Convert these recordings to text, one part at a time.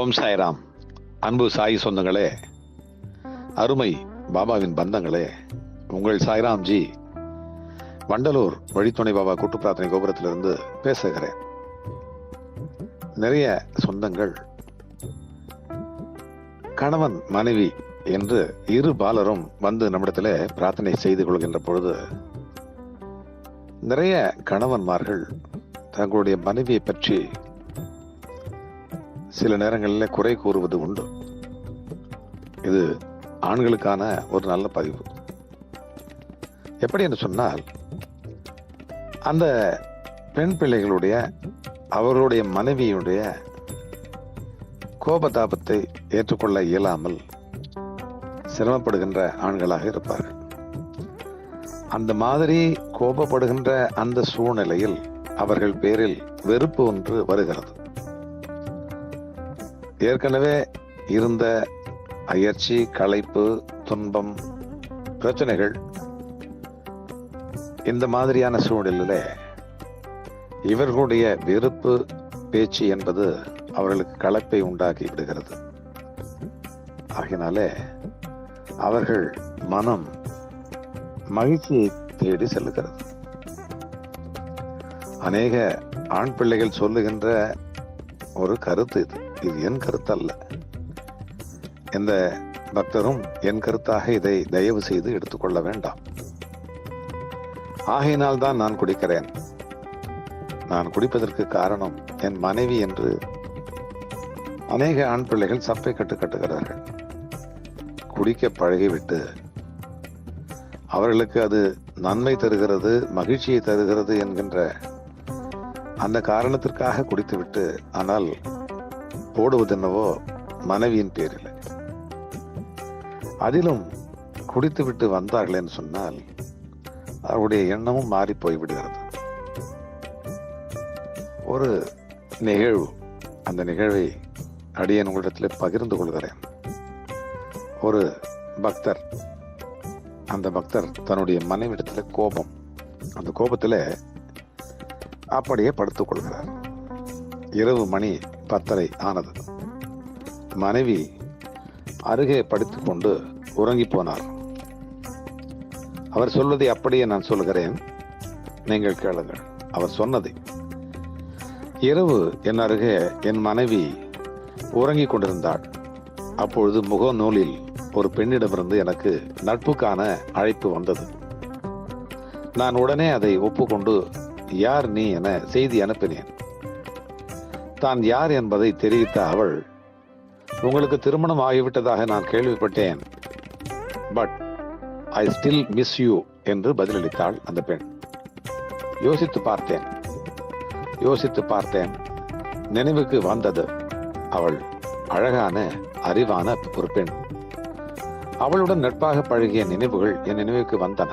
ஓம் சாய்ராம். அன்பு சாய் சொந்தங்களே அருமை பாபாவின் பந்தங்களே உங்கள் சாய்ராம்ஜி வண்டலூர் வழித்துணை பாபா கூட்டு பிரார்த்தனை கோபுரத்திலிருந்து பேசுகிறேன். நிறைய சொந்தங்கள் கணவன் மனைவி என்று இரு பாலரும் வந்து நம்மிடத்தில் பிரார்த்தனை செய்து கொள்கின்ற பொழுது நிறைய கணவன்மார்கள் தங்களுடைய மனைவியை பற்றி சில நேரங்களில் குறை கூறுவது உண்டு. இது ஆண்களுக்கான ஒரு நல்ல பதிவு. எப்படி என்று சொன்னால் அந்த பெண் பிள்ளைகளுடைய அவர்களுடைய மனைவியுடைய கோபதாபத்தை ஏற்றுக்கொள்ள இயலாமல் சிரமப்படுகின்ற ஆண்களாக இருப்பார்கள். அந்த மாதிரி கோபப்படுகின்ற அந்த சூழ்நிலையில் அவர்கள் பேரில் வெறுப்பு ஒன்று வருகிறது. ஏற்கனவே இருந்த அயற்சி களைப்பு துன்பம் பிரச்சனைகள் இந்த மாதிரியான சூழலில் இவர்களுடைய வெறுப்பு பேச்சு என்பது அவர்களுக்கு களைப்பை உண்டாக்கி விடுகிறது. ஆகினாலே அவர்கள் மனம் மகிழ்ச்சியை தேடி செல்லுகிறது. அநேக ஆண் பிள்ளைகள் சொல்லுகின்ற ஒரு கருத்து இது. இது என் கருத்து அல்ல எந்த பக்தரும் என் கருத்தாக இதை தயவு செய்து எடுத்துக்கொள்ள வேண்டாம். ஆகையினால் தான் நான் குடிக்கிறேன். நான் குடிப்பதற்கு காரணம் என் மனைவி என்று அநேக ஆண் பிள்ளைகள் சப்பை கட்டு கட்டுகிறார்கள். குடிக்க பழகிவிட்டு அவர்களுக்கு அது நன்மை தருகிறது மகிழ்ச்சியை தருகிறது என்கின்ற அந்த காரணத்திற்காக குடித்துவிட்டு ஆனால் போடுவதென்னவோ மனைவியின் பேரில். அதிலும் குடித்துவிட்டு வந்தார்கள் என்று சொன்னால் அவருடைய எண்ணமும் மாறி போய்விடுகிறது. ஒரு நிகழ்வு அந்த நிகழ்வை அடியேன் உங்களிடத்தில் பகிர்ந்து கொள்கிறேன். ஒரு பக்தர் அந்த பக்தர் தன்னுடைய மனைவிடத்தில் கோபம் அந்த கோபத்தில் அப்படியே படுத்துக் கொள்கிறார். இரவு மணி பத்தரை ஆனது. மனைவி அருகே படுத்துக் கொண்டு உறங்கி போனார் அவர் சொல்வதை அப்படியே நான் சொல்கிறேன் நீங்கள் கேளுங்கள். அவர் சொன்னதை. இரவு என் அருகே என் மனைவி உறங்கிக் கொண்டிருந்தாள். அப்பொழுது முகநூலில் ஒரு பெண்ணிடமிருந்து எனக்கு நட்புக்கான அழைப்பு வந்தது. நான் உடனே அதை ஒப்புக்கொண்டு யார் நீ என செய்தி அனுப்பினேன். தான் யார் என்பதை தெரிவித்த அவள் உங்களுக்கு திருமணம் ஆகிவிட்டதாக நான் கேள்விப்பட்டேன் but I still miss you என்று பதிலளித்தாள் அந்த பெண். யோசித்து பார்த்தேன் யோசித்து பார்த்தேன். நினைவுக்கு வந்தது. அவள் அழகான அறிவான ஒரு பெண். அவளுடன் நட்பாக பழகிய நினைவுகள் என் நினைவுக்கு வந்தன.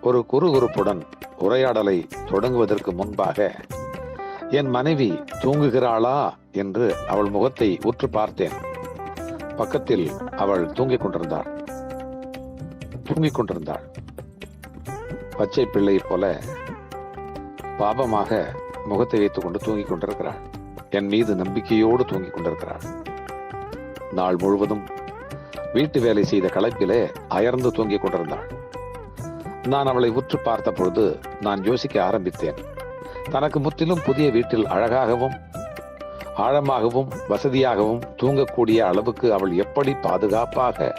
ஒரு குறுகுறுப்புடன் உரையாடலை தொடங்குவதற்கு முன்பாக என் மனைவி தூங்குகிறாளா என்று அவள் முகத்தை உற்று பார்த்தேன். பக்கத்தில் அவள் தூங்கிக் கொண்டிருந்தாள். தூங்கிக் கொண்டிருந்தாள். பச்சை பிள்ளை போல பாபமாக முகத்தை வைத்துக் கொண்டு தூங்கிக் கொண்டிருக்கிறாள். என் மீது நம்பிக்கையோடு தூங்கிக் கொண்டிருக்கிறாள். நாள் முழுவதும் வீட்டு வேலை செய்த களைப்பிலே அயர்ந்து தூங்கிக் கொண்டிருந்தாள். நான் அவளை உற்று பார்த்த பொழுது நான் யோசிக்க ஆரம்பித்தேன். தனக்கு முற்றிலும் புதிய வீட்டில் அழகாகவும் ஆழமாகவும் வசதியாகவும் தூங்கக்கூடிய அளவுக்கு அவள் எப்படி பாதுகாப்பாக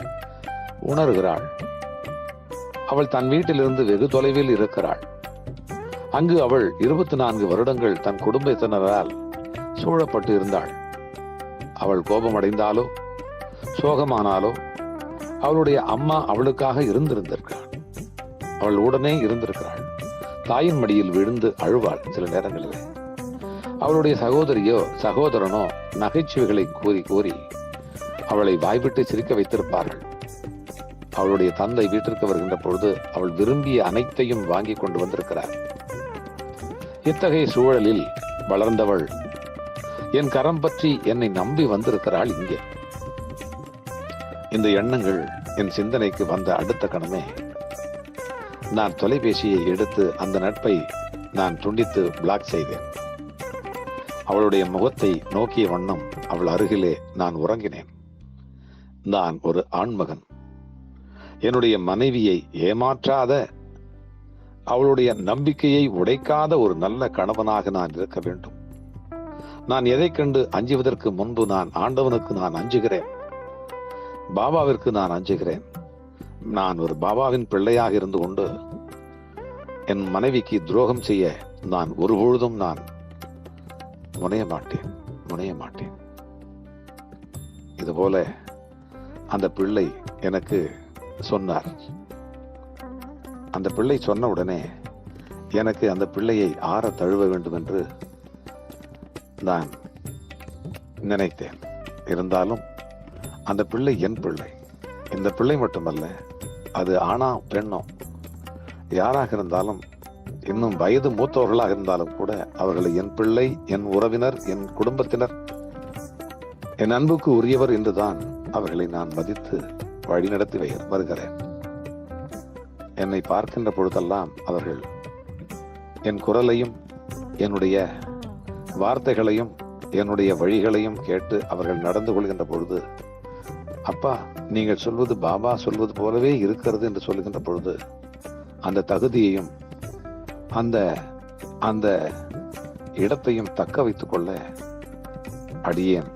உணர்கிறாள்? அவள் தன் வீட்டிலிருந்து வெகு தொலைவில் இருக்கிறாள். அங்கு அவள் இருபத்தி நான்கு வருடங்கள் தன் குடும்பத்தினரால் சூழப்பட்டு இருந்தாள். அவள் கோபமடைந்தாலோ சோகமானாலோ அவளுடைய அம்மா அவளுக்காக இருந்திருந்திருக்கிறாள். அவள் உடனே இருந்திருக்கிறாள். தாயின் மடியில் விழுந்து அழுவாள் சில நேரங்களில். அவளுடைய சகோதரியோ சகோதரனோ நகைச்சுவைகளை கூறி கூறி அவளை வாய்விட்டு சிரிக்க வைத்திருப்பார்கள். அவளுடைய தந்தை வீட்டிற்கு வருகின்ற பொழுது அவள் விரும்பிய அனைத்தையும் வாங்கி கொண்டு வந்திருக்கிறார். இத்தகைய சூழலில் வளர்ந்தவள் என் கரம் பற்றி என்னை நம்பி வந்திருக்கிறாள் இங்கே. இந்த எண்ணங்கள் என் சிந்தனைக்கு வந்த அடுத்த கணமே. நான் தொலைபேசியை எடுத்து அந்த நட்பை நான் துண்டித்து பிளாக் செய்தேன். அவளுடைய முகத்தை நோக்கிய வண்ணம் அவள் அருகிலே நான் உறங்கினேன். நான் ஒரு ஆண்மகன். என்னுடைய மனைவியை ஏமாற்றாத அவளுடைய நம்பிக்கையை உடைக்காத ஒரு நல்ல கணவனாக நான் இருக்க வேண்டும். நான் எதைக் கண்டு அஞ்சுவதற்கு முன்பு நான் ஆண்டவனுக்கு நான் அஞ்சுகிறேன். பாபாவிற்கு நான் அஞ்சுகிறேன். நான் ஒரு பாபாவின் பிள்ளையாக இருந்து கொண்டு என் மனைவிக்கு துரோகம் செய்ய நான் ஒருபொழுதும் நான் முனைய மாட்டேன் முனைய மாட்டேன். இதுபோல அந்த பிள்ளை எனக்கு சொன்னார். அந்த பிள்ளை சொன்ன உடனே எனக்கு அந்த பிள்ளையை ஆற தழுவ வேண்டும் என்று நான் நினைத்தேன். இருந்தாலும் அந்த பிள்ளை என் பிள்ளை. இந்த பிள்ளை மட்டுமல்ல அது ஆணா பெண்ணோ? யாராக இருந்தாலும் இன்னும் வயது மூத்தவர்களாக இருந்தாலும் கூட அவர்களை என் பிள்ளை என் உறவினர் என் குடும்பத்தினர் என் அன்புக்கு உரியவர் என்றுதான் அவர்களை நான் மதித்து வழிநடத்தி வை- வருகிறேன். என்னை பார்க்கின்ற பொழுதெல்லாம் அவர்கள் என் குரலையும் என்னுடைய வார்த்தைகளையும் என்னுடைய வழிகளையும் கேட்டு அவர்கள் நடந்து கொள்கின்ற பொழுது அப்பா நீங்கள் சொல்வது பாபா சொல்வது போலவே இருக்கிறது என்று சொல்லுகின்ற பொழுது அந்த தகுதியையும் அந்த அந்த இடத்தையும் தக்க வைத்துக் கொள்ள அடியேன்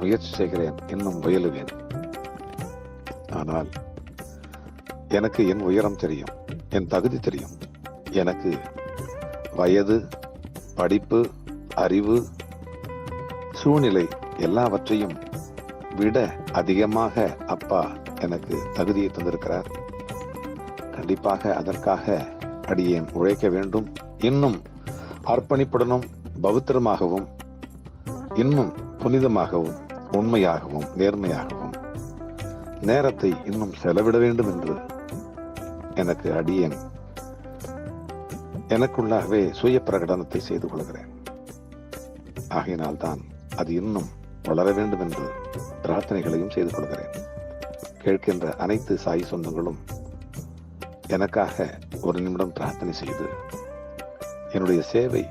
முயற்சி செய்கிறேன் இன்னும் முயலுவேன். ஆனால் எனக்கு என் உயரம் தெரியும் என் தகுதி தெரியும். எனக்கு வயது படிப்பு அறிவு சூழ்நிலை எல்லாவற்றையும் விட அதிகமாக அப்பா எனக்கு தகுதியை தந்திருக்கிறார். கண்டிப்பாக அதற்காக அடியேன் உழைக்க வேண்டும். இன்னும் அர்ப்பணிப்புடனும் பவித்திரமாகவும் இன்னும் புனிதமாகவும் உண்மையாகவும் நேர்மையாகவும் நேரத்தை இன்னும் செலவிட வேண்டும் என்று எனக்கு அடியேன். எனக்குள்ளாகவே சுய பிரகடனத்தை செய்து கொள்கிறேன். ஆகையினால் தான் அது இன்னும் வளர வேண்டும் என்று பிரார்த்தனைகளையும் செய்து கொள்கிறேன். கேட்கின்ற அனைத்து சாய் சொந்தங்களும் எனக்காக ஒரு நிமிடம் பிரார்த்தனை செய்து என்னுடைய சேவை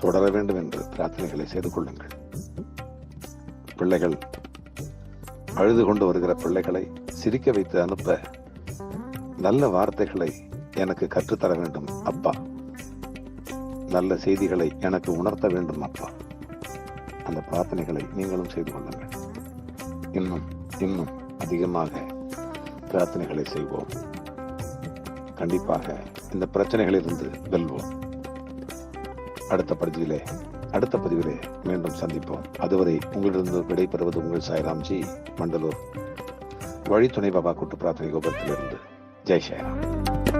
தொடர வேண்டும் என்று பிரார்த்தனைகளை செய்து கொள்ளுங்கள். பிள்ளைகள் அழுது கொண்டு வருகிற பிள்ளைகளை சிரிக்க வைத்து அனுப்ப நல்ல வார்த்தைகளை எனக்கு கற்றுத்தர வேண்டும் அப்பா. நல்ல செய்திகளை எனக்கு உணர்த்த வேண்டும் அப்பா. அந்த பிரார்த்தனைகளை நீங்களும் செய்து கொள்ளுங்கள். இன்னும் இன்னும் அதிகமாக பிரார்த்தனைகளை செய்வோம். கண்டிப்பாக இந்த பிரச்சனைகளிலிருந்து வெல்வோம். அடுத்த பதிவிலே அடுத்த பதிவிலே மீண்டும் சந்திப்போம். அதுவரை உங்களிடம் விடைபெறுவது உங்கள் சாய்ராம்ஜி மண்டலூர். வழித்துணை பாபா கூட்டு பிரார்த்தனை கோபுரத்திலிருந்து. ஜெய் சாய்ராம்.